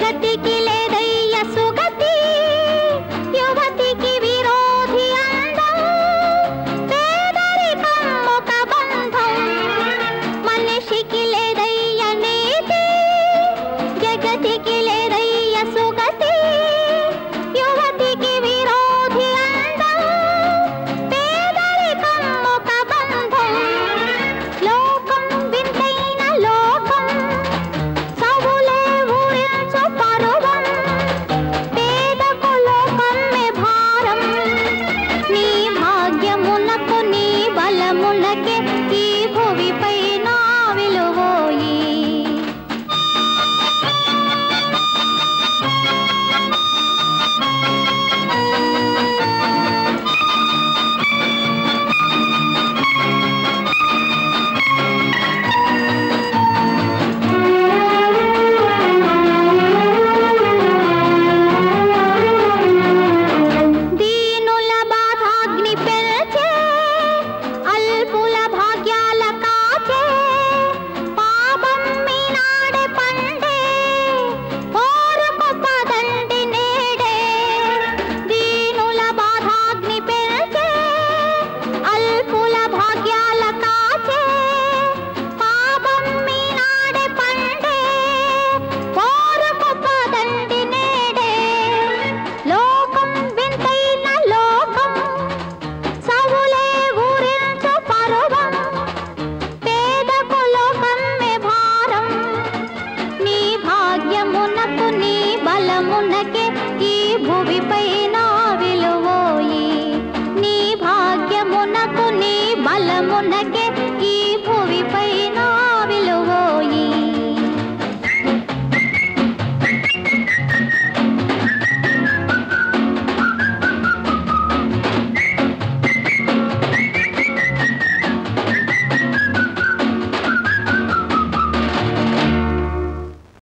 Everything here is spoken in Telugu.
గతికి లేదయ్య సుగతి యువతికి విరోధి అందం పేదరికం ఒక బంధం మనిషికి లేదయ్య నీతి జగతికి లేదు కాలమునకే ఈ భువిపై నా విలువోయి. నీ భాగ్యమునకు నీ బలమునకే